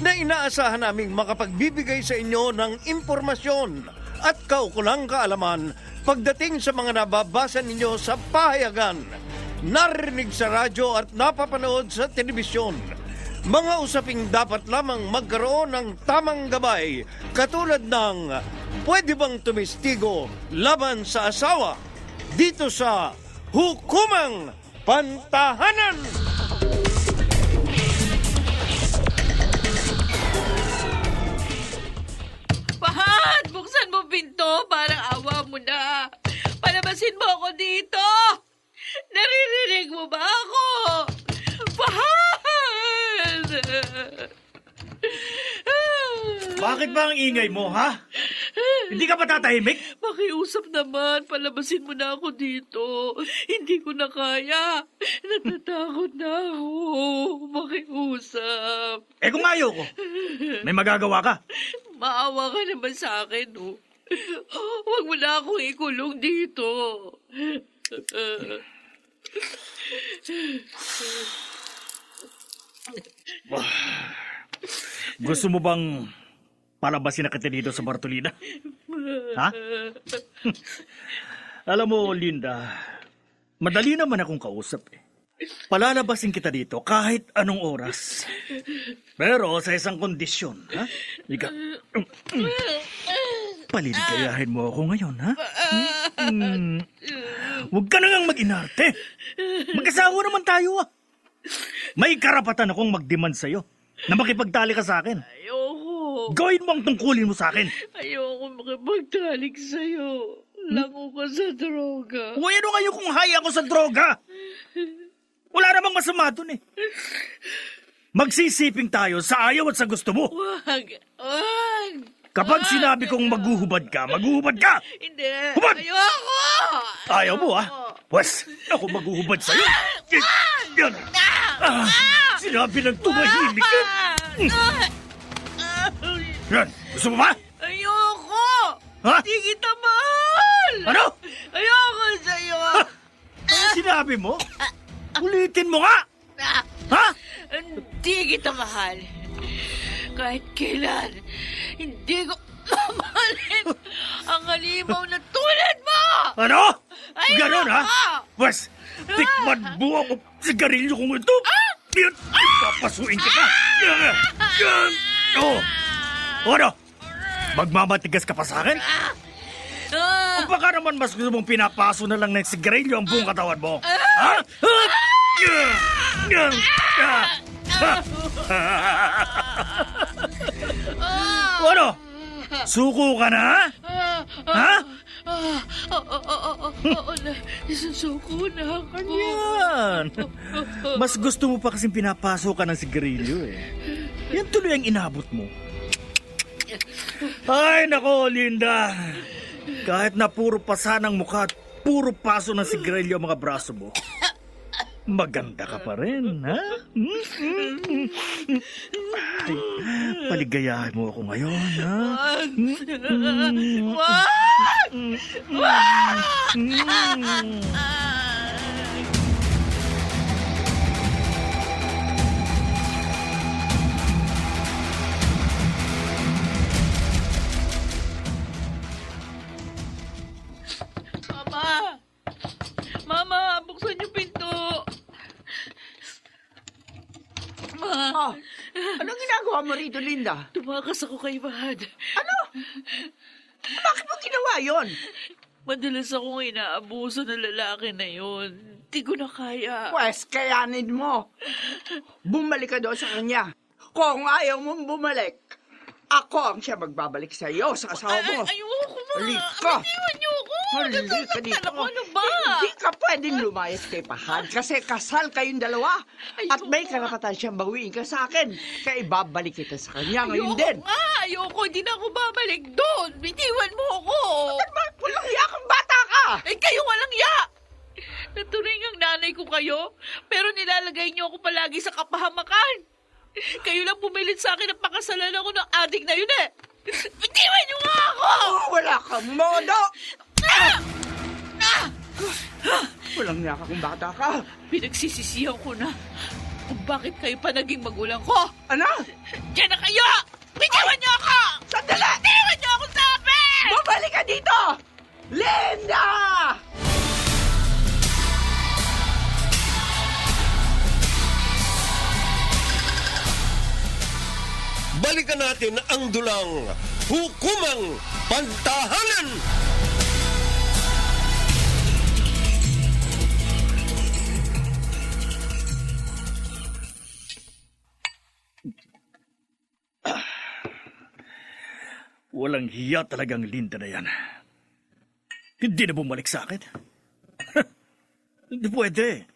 na inaasahan naming makapagbibigay sa inyo ng impormasyon at kaukulang kaalaman pagdating sa mga nababasa ninyo sa pahayagan, narinig sa radyo at napapanood sa telebisyon. Mga usaping dapat lamang magkaroon ng tamang gabay katulad ng pwede bang tumistigo laban sa asawa dito sa Hukumang Pantahanan! Pinto! Parang awa mo na! Palabasin mo ako dito! Naririnig mo ba ako? Pahat! Bakit ba ang ingay mo, ha? Hindi ka ba tatahimik? Makiusap naman. Palabasin mo na ako dito. Hindi ko na kaya. Natatakot na ako. Makiusap. Eh kung ayaw ko, may magagawa ka. Maawa ka naman sa akin, oh. Huwag mo na akong ikulong dito. Gusto mo bang palabasin na kita dito sa Bartolina? Ha? Alam mo, Linda, madali naman akong kausap eh. Palalabasin kita dito kahit anong oras. Pero sa isang kondisyon, ha? Ika, paliligayahin mo ako ngayon, ha? Hmm. Huwag ka na ngang mag-inarte. Mag-asawa naman tayo, ah. May karapatan akong mag-demand sa'yo na makipagtali ka sa akin. Ayoko. Gawin mo ang tungkulin mo sa akin. Ayoko makipagtalik sa'yo. Lango ka sa droga. O ano ngayon kung haya ako sa droga? Wala namang masama dun eh. Magsisiping tayo sa ayaw at sa gusto mo. Wag. Wag. Kapag sinabi kong maghuhubad ka, maghuhubad ka! Hindi. Hubad! Ayoko. Ayaw mo ah. Pwes, ako maghuhubad sa'yo. Yan. Ah, sinabi ng tumahimik ka. Yan, gusto mo ba? Ayoko. Ha? Hindi kita mahal. Ano? Ayoko sa'yo. Ano sinabi mo? Ulitin mo nga! Ha? Hindi kita mahal. Kahit kailan, hindi ko mamahalin ang halimaw na tulad mo! Ano? Ayoko! Ganon ha? Pwes, tikman mo ang sigarilyo kong ito. Yan, papasuin kita. Yan. Oh, ano? Magmamatigas ka pa sa akin? Ah! O baka naman mas gusto mong pinapaso na lang ng sigarilyo ang buong katawan mo? Ha? Ha? Yan, yan, yan. Ha? O ano? Suko ka na? Ha? Oo, na, isusuko na ako. Yan. Mas gusto mo pa kasing pinapasok ka ng sigarilyo eh. Yan tuloy ang inabot mo. Ay, nako, Linda. Kahit na puro pasa ng mukha at puro paso ng sigarilyo ang mga braso mo, maganda ka pa rin, ha? Ay, paligayahin mo ako ngayon, ha? Wag! Wag! Hmm. Rito, Linda? Tumakas ako kay Mahad. Ano? Bakit mo ginawa yon? Madalas akong inaabuso ng lalaki na yun. Di ko na kaya. Pwes, kayanin mo. Bumalik ka doon sa kanya. Kung ayaw mong bumalik, ako ang siya magbabalik sa iyo, sa asawa mo. Ay, ayoko ma. Halika. Bitiwan niyo. Halika dito. Ano ba? Hindi ka pwedeng lumayas kay Pahad kasi kasal kayong dalawa. At may karapatan siyang bawiin ka sa akin. Kaya ibabalik kita sa kanya ngayon Ayoko din. nga. Ayoko. Hindi na ako babalik doon. Bitiwan mo ako. Bakit walang hiya kang bata ka? Eh, kayo walang ya! Naturing ang nanay ko kayo, pero nilalagay niyo ako palagi sa kapahamakan. Kayo lang pumilit sa akin na pakasalan ako ng adik na yun eh. Bitiwan niyo nga ako! Oh, wala kang modo. Walang hiya ka kung bata ka. Pinagsisisihan ko na kung bakit kayo pa naging magulang ko. Ano? Diyan na kayo! Bitiwan niyo ako! Sandali! Bitiwan niyo ako sabi! Bumalik ka dito! Linda! Balikan natin ang dulang hukumang pantahanan. Walang hiya talagang Linda na yan. Hindi na bumalik sa akin. Hindi pwede.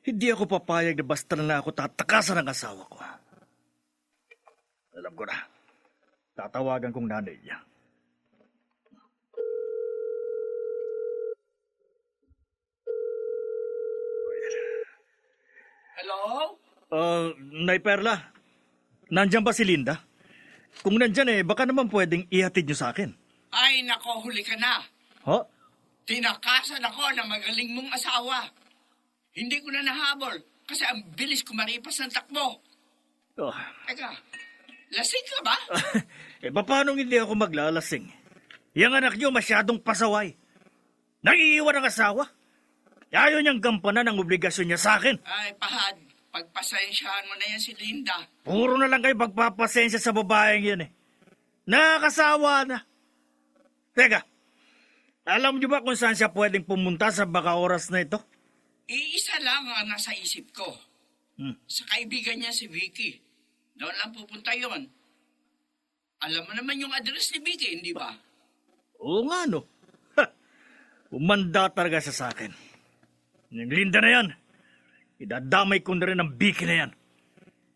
Hindi ako papayag na basta na ako tatakasan ng asawa ko. Alam ko na. Tatawagan kong nanay niya. Hello? Uh, Nay Perla, nandyan ba si Linda? Kung nandyan eh, baka naman pwedeng ihatid niyo sa akin. Ay, nako, huli ka na. Ha? Tinakasan ako ng magaling mong asawa. Hindi ko na nahabol kasi ang bilis kumaripas ng takbo. Oh. Teka, lasing ka ba? eh, paano hindi ako maglalasing? Yang anak niyo masyadong pasaway. Nangiiwan ng asawa. Ayaw niyang gampanan ang obligasyon niya sa akin. Ay, pahad, pagpasensyahan mo na yan si Linda. Puro na lang kayo pagpapasensya sa babaeng yan eh. Nakakasawa na. Teka, alam niyo ba kung saan siya pwedeng pumunta sa baka oras na ito? Iisa lang ang nasa isip ko. Hmm. Sa kaibigan niya si Vicky. Doon lang pupunta yon. Alam mo naman yung address ni Vicky, hindi ba? Oo nga no. Ha, umanda talaga siya sa akin. Yung Linda na yan, idadamay ko na rin ang biki na yan.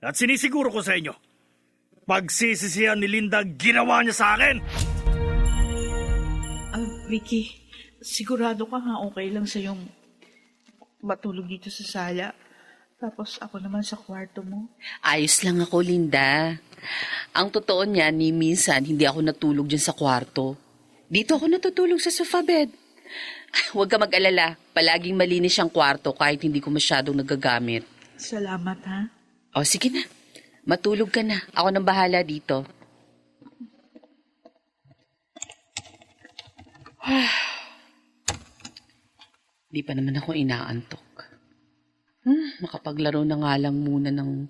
At sinisiguro ko sa inyo, pagsisisihan ni Linda ang ginawa niya sa akin. Ah, Vicky, sigurado ka nga okay lang sa yung matulog dito sa sala. Tapos ako naman sa kwarto mo. Ayos lang ako, Linda. Ang totoo niya, ni minsan hindi ako natulog dyan sa kwarto. Dito ako natutulog sa sofa bed. Huwag ka mag-alala. Palaging malinis ang kwarto kahit hindi ko masyadong nagagamit. Salamat ha. O, sige na. Matulog ka na. Ako nang bahala dito. Di pa naman ako inaantok. Hmm, makapaglaro na nga lang muna ng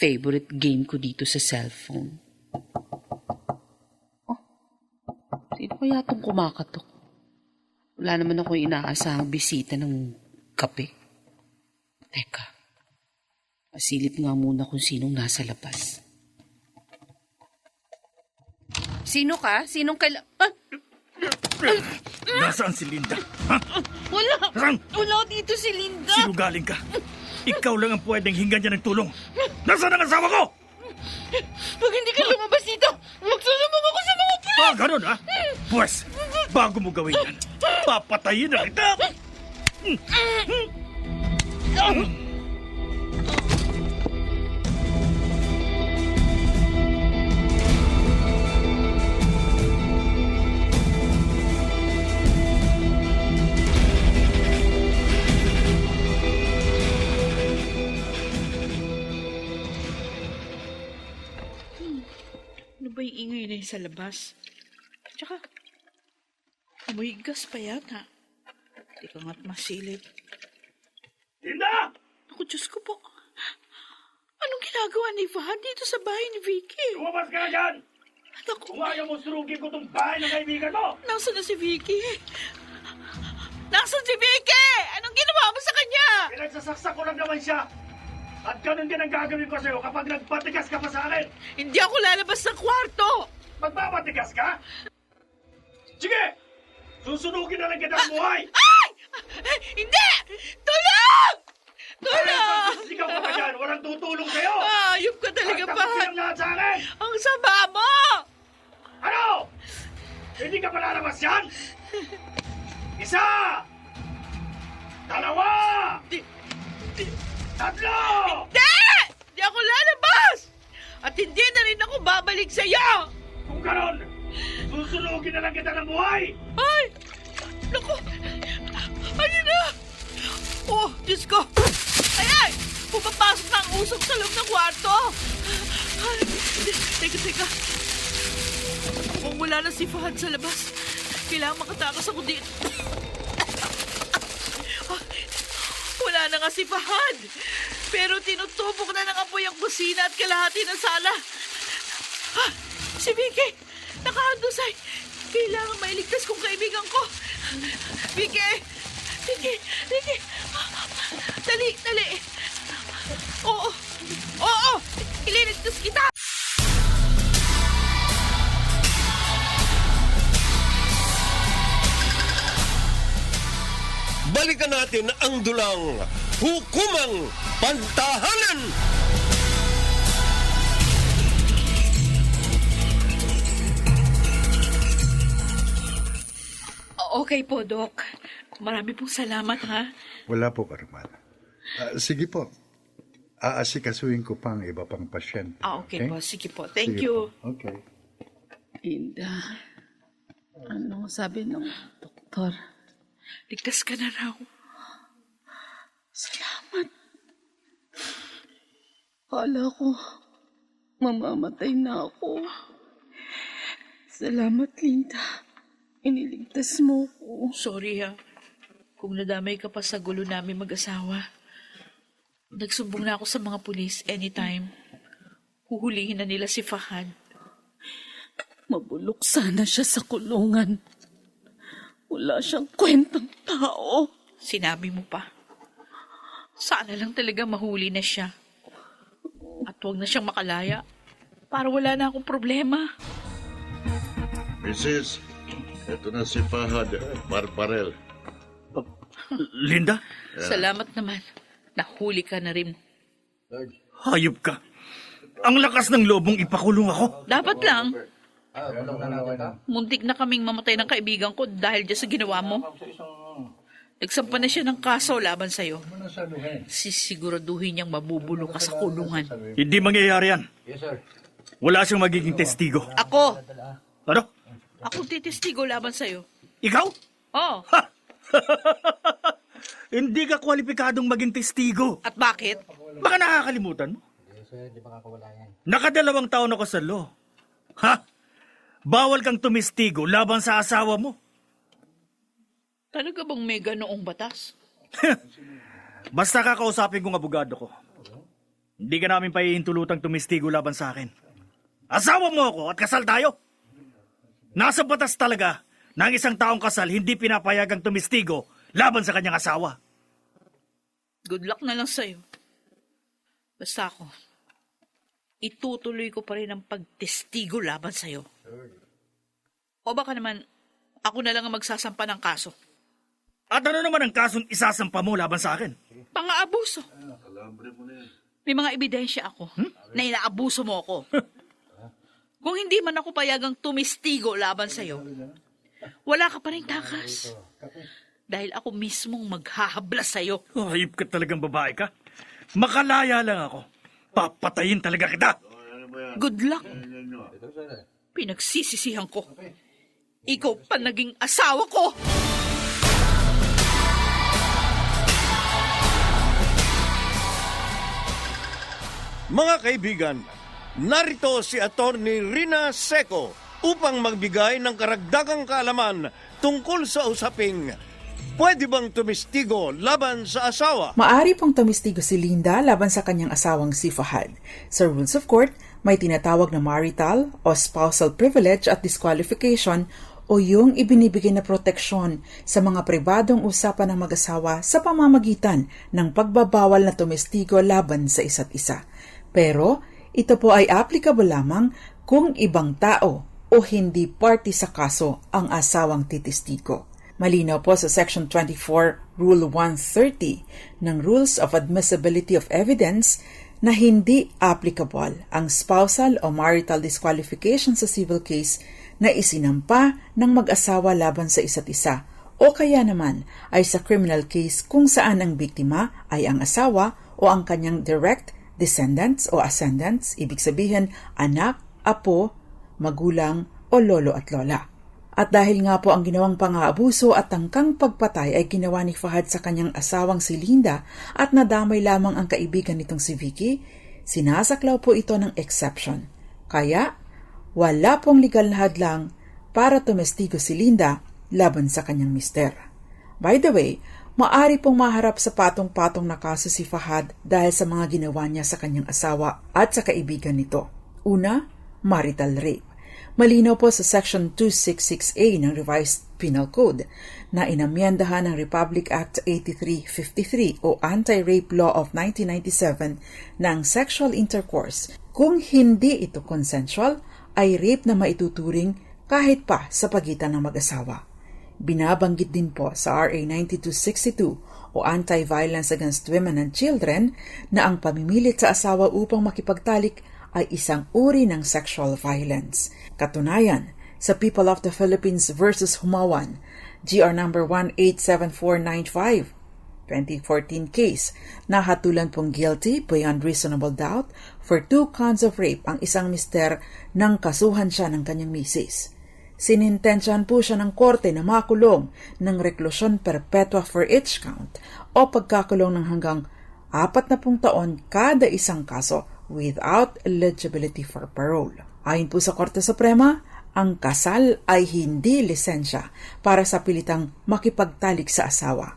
favorite game ko dito sa cellphone. Oh, sino kaya itong kumakatok? Wala naman ako inaasahang bisita ng kape. Teka, pasilip nga muna kung sinong nasa labas. Sino ka? Sinong kaila... Ah, Nasaan si Linda? Ha? Wala! Nasaan? Wala dito si Linda! Sino galing ka? Ikaw lang ang pwedeng hinggan niya ng tulong. Nasaan ang asawa ko? Pag hindi ka lumabas dito, magsusumong ako sa mga pulis! Ah, ganun ha? Pwes, bago mo gawin yan, papatayin na kita! Ano ba yung ingay na yun sa labas? Tsaka, gas pa yata. Hindi ka nga't masilip. Linda! Ako, Diyos ko po. Anong ginagawa ni Fahad dito sa bahay ni Vicky? Lumabas ka na dyan! Naku, Kung ayaw mo surugin ko tong bahay ng kaibigan mo! Nasaan na si Vicky? Nasaan si Vicky? Anong ginawa mo sa kanya? Pinagsasaksak ko lang naman siya! At ganun din ang gagawin ko sa'yo kapag nagpatigas ka pa sa akin! Hindi ako lalabas ng kwarto. Magpapatigas ka? Sige! Susunugin na lang kita ang buhay! Ay! Hindi! Tulong! Tulong! Sigaw ka pa dyan! Walang tutulong sa'yo! Ayop ka talaga, Fahad. ang lahat sa akin! Ang sama mo! Ano? Hindi ka pa lalabas yan? Isa! Dalawa! Di- di- Tatlo! Hindi! Hindi ako lalabas! At hindi na rin ako babalik sa iyo! Kung ganon, susunugin na lang kita ng buhay! Ay! Naku! Ano na? Oh, Diyos ko! Ay, ay! Pumapasok na ang usok sa loob ng kwarto! Ay, teka, teka. Kung wala na si Fahad sa labas, kailangan makatakas ako dito. Ah, Wala na nga si Fahad. Pero tinutubok na ng apoy ang kusina at kalahati ng sala. Ah, si Vicky! Nakahandusay! Kailangan mailigtas kong kaibigan ko! Vicky! Vicky! Vicky! Dali! Dali! Oo! Oo! Ililigtas kita! Balikan natin ang dulang hukumang pantahanan. Okay po, Doc. Marami pong salamat, ha? Wala po, Karman. Ah, sige po. Aasikasuhin ko pang iba pang pasyente. Ah, okay, po. Sige po. Thank Sige you. po. Okay. Linda, ano sabi ng doktor? Ligtas ka na raw. Salamat. Kala ko, mamamatay na ako. Salamat, Linda. Iniligtas mo ko. Sorry, ha. Kung nadamay ka pa sa gulo namin mag-asawa. Nagsumbong na ako sa mga pulis anytime. Huhulihin na nila si Fahad. Mabulok sana siya sa kulungan. Wala siyang kwentang tao. Sinabi mo pa. Sana lang talaga mahuli na siya. At huwag na siyang makalaya. Para wala na akong problema. Mrs. Ito na si Fahad Barbarel. Linda, Salamat naman. Nahuli ka na rin. hayop ka. Ang lakas ng lobong ipakulong ako. Dapat lang. Muntik na kaming mamatay ng kaibigan ko dahil dyan sa ginawa mo. Nagsampa na siya ng kaso laban sa'yo. Sisiguraduhin niyang mabubulong ka sa kulungan. Hindi mangyayari yan. Wala siyang magiging testigo. Ako! Ano? Ako titistigo laban sa'yo. Ikaw? Oh, Ha! Hindi ka kwalipikadong maging testigo. at bakit? Baka nakakalimutan mo. Nakadalawang taon ako sa law. Ha? Bawal kang tumistigo laban sa asawa mo. Talaga bang may ganoong batas? Basta kakausapin kong abogado ko. Hindi ka namin pahihintulutang tumistigo laban sa akin. Asawa mo ako at kasal tayo. Nasa batas talaga na ang isang taong kasal hindi pinapayagang tumistigo laban sa kanyang asawa. Good luck na lang sa'yo. Basta ako, itutuloy ko pa rin ang pagtestigo laban sa'yo. O baka naman, ako na lang ang magsasampa ng kaso. At ano naman ang kasong isasampa mo laban sa akin? Pang-aabuso. May mga ebidensya ako na inaabuso mo ako. Kung hindi man ako payagang tumistigo laban sa'yo, wala ka pa rin takas. Dahil ako mismong maghahablas sa'yo. Oh, hayop ka talagang babae ka. Makalaya lang ako. Papatayin talaga kita. Good luck. Pinagsisisihan ko. Ikaw pa naging asawa ko. Mga kaibigan, narito si Attorney Rina Seco upang magbigay ng karagdagang kaalaman tungkol sa usaping pwede bang tumistigo laban sa asawa? Maari pong tumistigo si Linda laban sa kanyang asawang si Fahad. Sa rules of court, may tinatawag na marital o spousal privilege at disqualification o yung ibinibigay na proteksyon sa mga pribadong usapan ng mag-asawa sa pamamagitan ng pagbabawal na tumistigo laban sa isa't isa. Pero ito po ay applicable lamang kung ibang tao o hindi party sa kaso ang asawang titistigo. Malinaw po sa Section 24, Rule 130 ng Rules of Admissibility of Evidence na hindi applicable ang spousal o marital disqualification sa civil case na isinampa ng mag-asawa laban sa isa't isa o kaya naman ay sa criminal case kung saan ang biktima ay ang asawa o ang kanyang direct descendants o ascendants, ibig sabihin anak, apo, magulang o lolo at lola. At dahil nga po ang ginawang pang-aabuso at tangkang pagpatay ay ginawa ni Fahad sa kanyang asawang si Linda at nadamay lamang ang kaibigan nitong si Vicky, sinasaklaw po ito ng exception. Kaya, wala pong legal na hadlang para tumestigo si Linda laban sa kanyang mister. By the way, maari pong maharap sa patong-patong na kaso si Fahad dahil sa mga ginawa niya sa kanyang asawa at sa kaibigan nito. Una, marital rape. Malinaw po sa Section 266A ng Revised Penal Code na inamyendahan ng Republic Act 8353 o Anti-Rape Law of 1997 ng sexual intercourse kung hindi ito consensual ay rape na maituturing kahit pa sa pagitan ng mag-asawa. Binabanggit din po sa RA 9262 o Anti-Violence Against Women and Children na ang pamimilit sa asawa upang makipagtalik ay isang uri ng sexual violence. Katunayan, sa People of the Philippines versus Humawan, GR number 187495, 2014 case, nahatulan pong guilty beyond reasonable doubt for two counts of rape ang isang mister nang kasuhan siya ng kanyang misis. Sinintensyahan po siya ng korte na makulong ng reklusyon perpetua for each count o pagkakulong ng hanggang apat na pung taon kada isang kaso without eligibility for parole. Ayon po sa Korte Suprema, ang kasal ay hindi lisensya para sa pilitang makipagtalik sa asawa.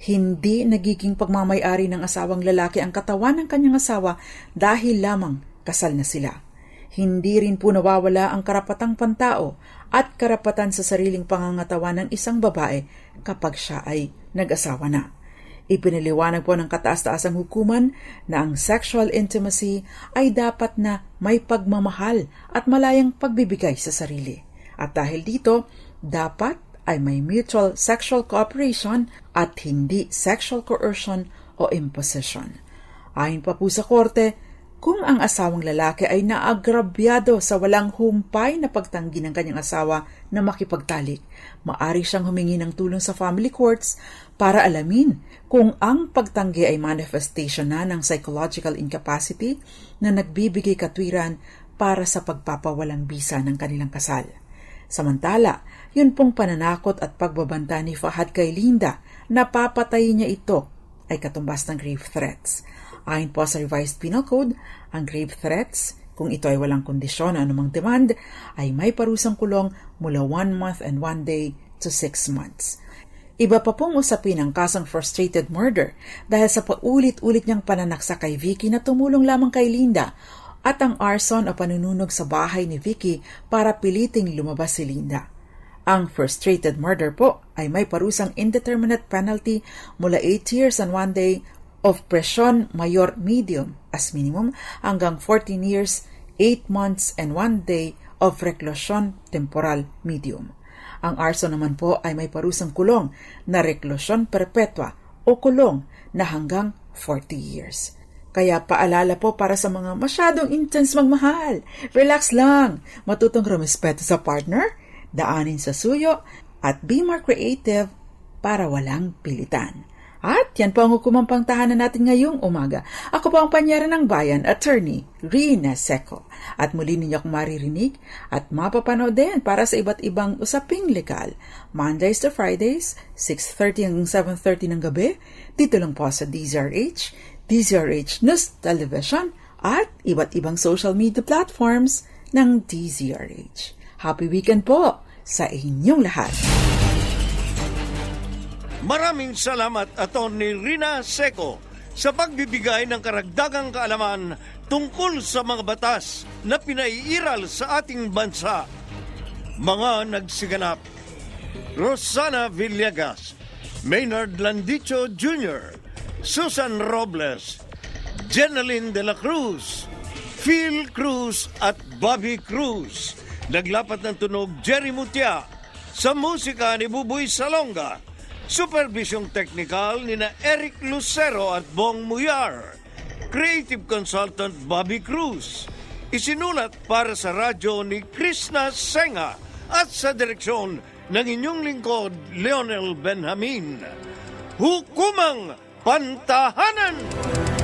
Hindi nagiging pagmamayari ng asawang lalaki ang katawan ng kanyang asawa dahil lamang kasal na sila. Hindi rin po nawawala ang karapatang pantao at karapatan sa sariling pangangatawan ng isang babae kapag siya ay nag-asawa na. Ipinaliwanag po ng kataas-taasang hukuman na ang sexual intimacy ay dapat na may pagmamahal at malayang pagbibigay sa sarili. At dahil dito, dapat ay may mutual sexual cooperation at hindi sexual coercion o imposition. Ayon pa po sa korte, kung ang asawang lalaki ay naagrabyado sa walang humpay na pagtanggi ng kanyang asawa na makipagtalik, maari siyang humingi ng tulong sa family courts para alamin kung ang pagtanggi ay manifestation na ng psychological incapacity na nagbibigay katwiran para sa pagpapawalang bisa ng kanilang kasal. Samantala, yun pong pananakot at pagbabanta ni Fahad kay Linda na papatayin niya ito ay katumbas ng grave threats. Ayon po sa Revised Penal Code, ang grave threats, kung ito ay walang kondisyon o anumang demand, ay may parusang kulong mula 1 month and 1 day to 6 months. Iba pa pong usapin ang kasong frustrated murder dahil sa paulit-ulit niyang pananaksa kay Vicky na tumulong lamang kay Linda at ang arson o panununog sa bahay ni Vicky para piliting lumabas si Linda. Ang frustrated murder po ay may parusang indeterminate penalty mula 8 years and 1 day of presyon mayor medium as minimum hanggang 14 years, 8 months and 1 day of reklusyon temporal medium. Ang arson naman po ay may parusang kulong na reklusyon perpetua o kulong na hanggang 40 years. Kaya paalala po para sa mga masyadong intense magmahal. Relax lang. Matutong rumespeto sa partner, daanin sa suyo, at be more creative para walang pilitan. At yan po ang hukumang pangtahanan natin ngayong umaga. Ako po ang panyara ng bayan, attorney Rina Seco. At muli ninyo akong maririnig at mapapanood din para sa iba't ibang usaping legal. Mondays to Fridays, 6.30 hanggang 7.30 ng gabi, dito lang po sa DZRH, DZRH News Television, at iba't ibang social media platforms ng DZRH. Happy weekend po sa inyong lahat! Maraming salamat, Atty. Rina Seco, sa pagbibigay ng karagdagang kaalaman tungkol sa mga batas na pinaiiral sa ating bansa. Mga nagsiganap, Rosana Villegas, Maynard Landicho Jr., Susan Robles, Jeneline de la Cruz, Phil Cruz at Bobby Cruz. Naglapat ng tunog Jerry Mutia sa musika ni Buboy Salonga. Supervision technical ni na Eric Lucero at Bong Muyar. Creative consultant Bobby Cruz. Isinulat para sa radyo ni Krishna Senga at sa direksyon ng inyong lingkod Leonel Benjamin. Hukumang Pantahanan!